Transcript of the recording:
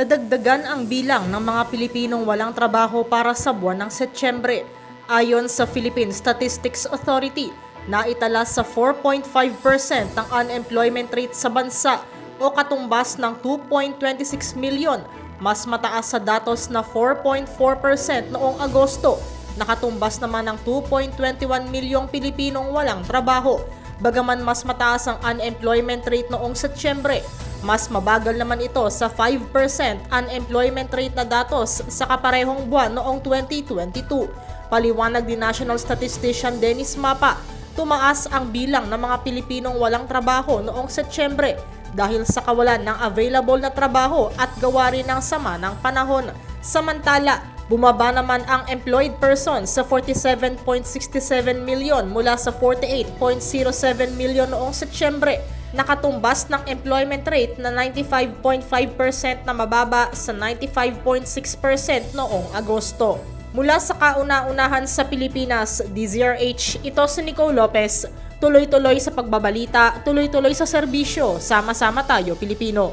nadagdagan ang bilang ng mga Pilipinong walang trabaho para sa buwan ng Setyembre. Ayon sa Philippine Statistics Authority, naitala sa 4.5% ang unemployment rate sa bansa o katumbas ng 2.26 milyon, mas mataas sa datos na 4.4% noong Agosto. Nakatumbas naman ng 2.21 milyong Pilipinong walang trabaho. Bagaman mas mataas ang unemployment rate noong Setyembre, mas mabagal naman ito sa 5% unemployment rate na datos sa kaparehong buwan noong 2022. Paliwanag ni National Statistician Dennis Mapa, tumaas ang bilang ng mga Pilipinong walang trabaho noong Setyembre dahil sa kawalan ng available na trabaho at gawa rin ng sama ng panahon. Samantala, bumaba naman ang employed persons sa 47.67 milyon mula sa 48.07 milyon noong Setyembre nakatumbas ng employment rate na 95.5% na mababa sa 95.6% noong Agosto. Mula sa kauna-unahan sa Pilipinas, DZRH, ito si Nico Lopez, tuloy-tuloy sa pagbabalita, tuloy-tuloy sa serbisyo, sama-sama tayo Pilipino.